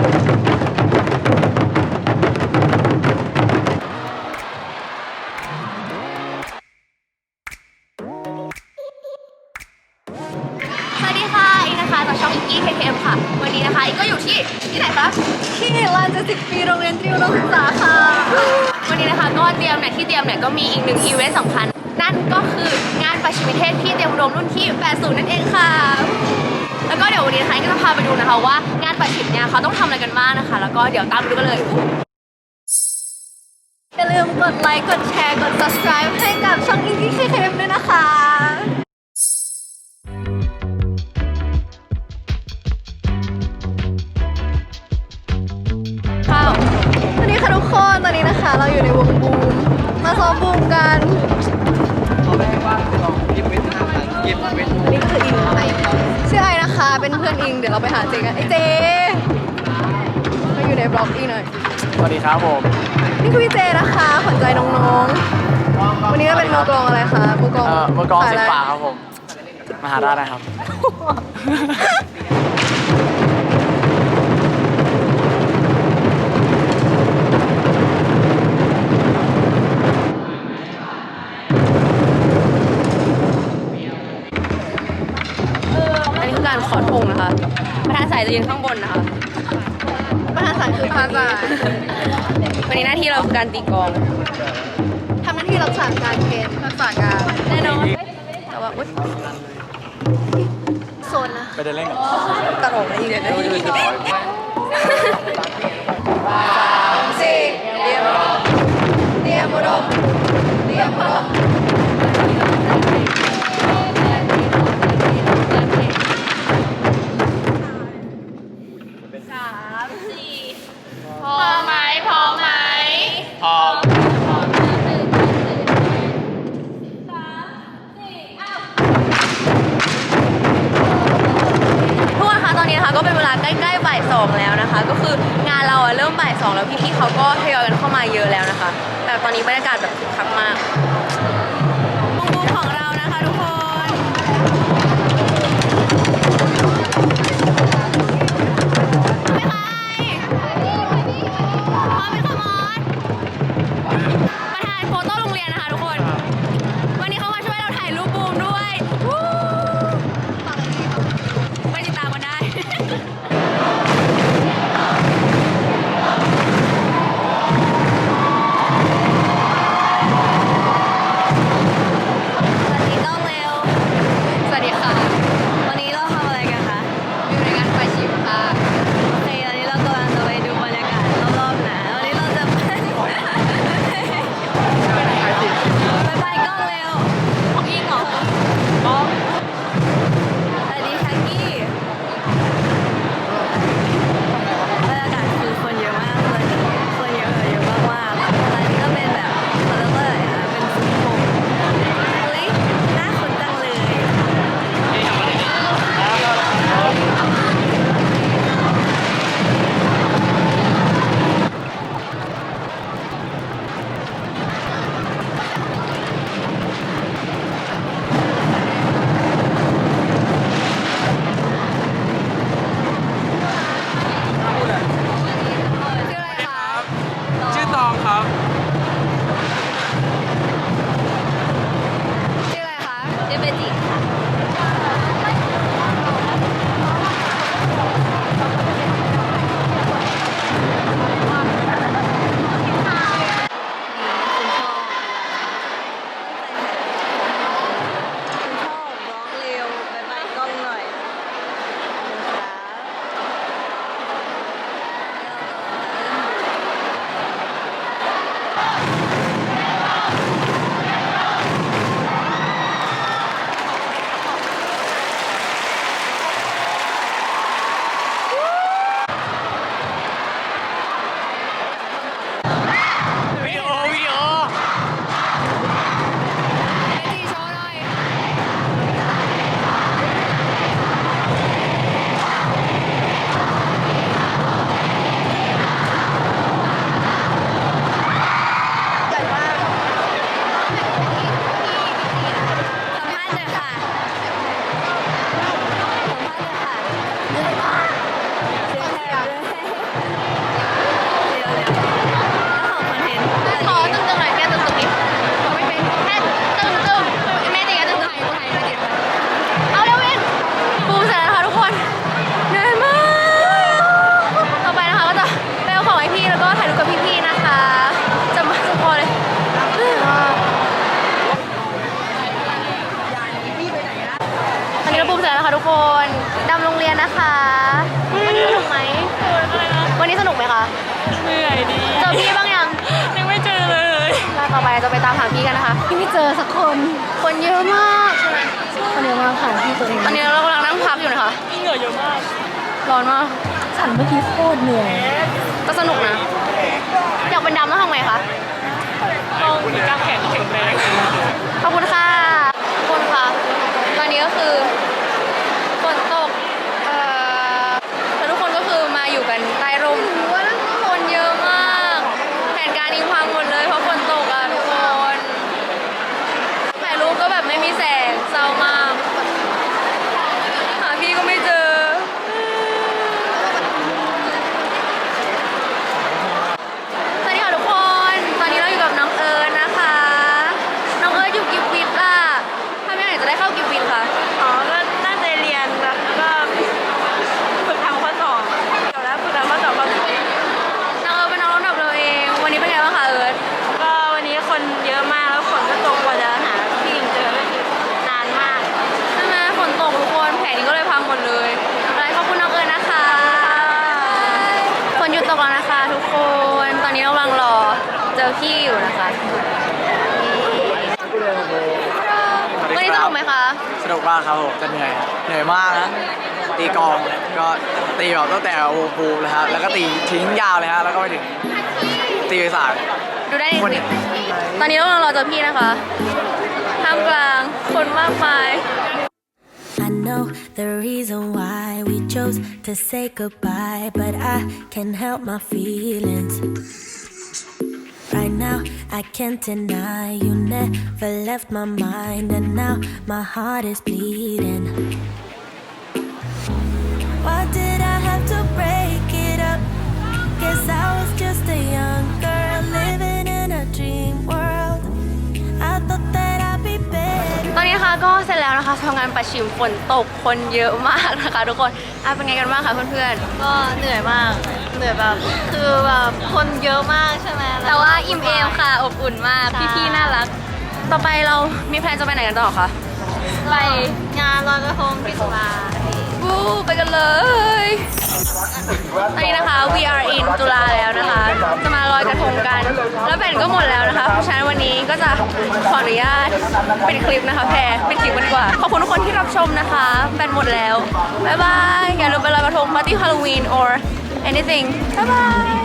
สวัสดีค่ะอีนะคะจากช่องอีกกี้เคเค่ะ วันนี้นะคะอีก็อยู่ที่ที่ไหนคะที่ลานเจ็ดสิบปีโรงเรียนตรีอุดมศึกษาค่ะ วันนี้นะคะก็เตรียมเนี่ยที่เตรียมเนี่ยก็มีอีกหนึ่งอีเวนต์สำคัญ นั่นก็คืองานประชิมนิเทศที่เตรียมอุดมรุ่นที่ 80 นั่นเองค่ะ แล้วก็เดี๋ยววันนี้นะคะก็จะพาไปดูนะคะว่างานประชิมเนี่ยเขาต้องทำอะไรกันบ้างนะคะ แล้วก็เดี๋ยวตามไปดูกันเลย อย่าลืมกดไลค์ กดแชร์ กด subscribe ให้กับช่องอินดี้เคเคมด้วยนะคะ ข้าวสวัสดีค่ะทุกคน ตอนนี้นะคะ เราอยู่ในวงบูม มาซ้อมบูมกัน เขาไม่ให้ว่างลอง ยิบเว้นห้าพันยิบเว้นนี่ก็คืออิงชื่อไอนะคะ เป็นเพื่อนอิง เดี๋ยวเราไปหาเจกันไอเจมาอยู่ในบล็อกอีหน่อย สวัสดีครับผม นี่คือพี่เจนะคะขวัญใจน้องๆ วันนี้ก็เป็นมือกลองอะไรคะมือกลองเอ่อมือกลองสายสิอะไรบฝาครับผมมาหาได้นะครับ ยจะยืนข้างบนนะคะประธานสายคือประธานสายวันนี้หน้าที่เราคือการตีกลองทำหน้าที่รักษาการเกณฑ์รักษาการแน่นอนแต่ว่าอุ๊ยโซนนะไปเดินเล่นกับตลกนะอีกเดี๋ยวนะดูดูดู ใกล้ๆบ่ายสองแล้วนะคะ ก็คืองานเราอะเริ่มบ่ายสองแล้วพี่ๆเขาก็ทยอยกันเข้ามาเยอะแล้วนะคะ แต่ตอนนี้บรรยากาศแบบคึกคักมาก คะทุกคนดำโรงเรียนนะคะวันนี้สนุกไหมวันนี้สนุกไหมคะเหนื่อยดีเจอพี่บ้างยังยังไม่เจอเลยเราต่อไปจะไปตามหาพี่กันนะคะพี่ไม่เจอสักคน คนเยอะมากใช่ไหมคนเดียวมาผ่านที่ตัวเองตอนนี้เรากำลังนั่งพักอยู่นะคะเหนื่อยเยอะมากร้อนมากฉันเมื่อกี้โคตรเหนื่อยก็สนุกนะอยากเป็นดำต้องทำไงคะต้องมีกล้ามแขนแข็งแรงขอบคุณค่ะทุกคนค่ะตอนนี้ก็คือฝนตก เอ่อแล้วทุกคนก็คือมาอยู่กันใต้ร่มคนเยอะมาก แผนการยิงพังหมดเลยเพราะฝนตกอะทุกคน ถ่ายรูปก็แบบไม่มีแสงเศร้ามาก หาพี่ก็ไม่เจอ สวัสดีค่ะทุกคน ตอนนี้เราอยู่กับน้องเอิร์นนะคะ น้องเอิร์นอยู่กิฟวิทย์ล่ะถ้าไม่อยากจะได้เข้ากิฟวิทย์ค่ะ อ๋อ ก็ตั้งใจเรียนแล้วก็ฝึกทำข้อสอบเดี๋ยวแล้วฝึกทำข้อสอบก็ น้องเอิร์นเป็นน้องระดับเราเอง วันนี้เป็นไงบ้างคะเอิร์น ก็วันนี้คนเยอะมากแล้วฝนก็ตกกว่าจะหาที่ยิงเจอก็คือนานมาก ใช่ไหมฝนตกทุกคนแผนนี้ก็เลยพังหมดเลยอะไรขอบคุณน้องเอิร์นนะคะฝนหยุดตกแล้วนะคะ ทุกคน ตอนนี้เรากำลังรอเจอพี่อยู่นะคะวันนี้สนุกไหมคะ ส นุกมากครับผมแต่เหนื่อยเหนื่อยมากนะตีกลองเนี่ยก็ตีแบบตั้งแต่วงภูมิเลยฮะแล้วก็ตีทิ้งยาวเลยฮะแล้วก็ไปถึงตีไปสายดูได้ในคลิปตอนนี้เรากำลังรอเจอพี่นะคะท่ามกลางคนมากมาย I know the reason why we chose to say goodbye, but I can't help my feelings. Right now, I can't deny you never left my mind, and now my heart is bleeding. ก็เสร็จแล้วนะคะทำงานประชิมฝนตกคนเยอะมากนะคะทุกคนอะเป็นไงกันบ้างคะเพื่อนก็เหนื่อยมาก เหนื่อยแบบคือแบบคนเยอะมากใช่ไหมๆแต่ว่าอิ่มเอมค่ะ อบอุ่นมากพี่ๆน่ารัก ต่อไปเรามีแพลนจะไปไหนกันต่อคะ ไปงานลอยกระทงที่สุราวู้ไปกันเลย ตอนนี้นะคะ we are in จุฬาแล้ว อยกระทงกัน แล้วแบตก็หมดแล้วนะคะ เพราะฉะนั้นวันนี้ก็จะขออนุญาตเป็นคลิปนะคะแพรปิดคลิปกันดีกว่า ขอบคุณทุกคนที่รับชมนะคะ แบตหมดแล้ว บ๊ายบาย อย่าลืมไปลอยกระทงปาร์ตี้ฮาโลวีน or anything บ๊ายบาย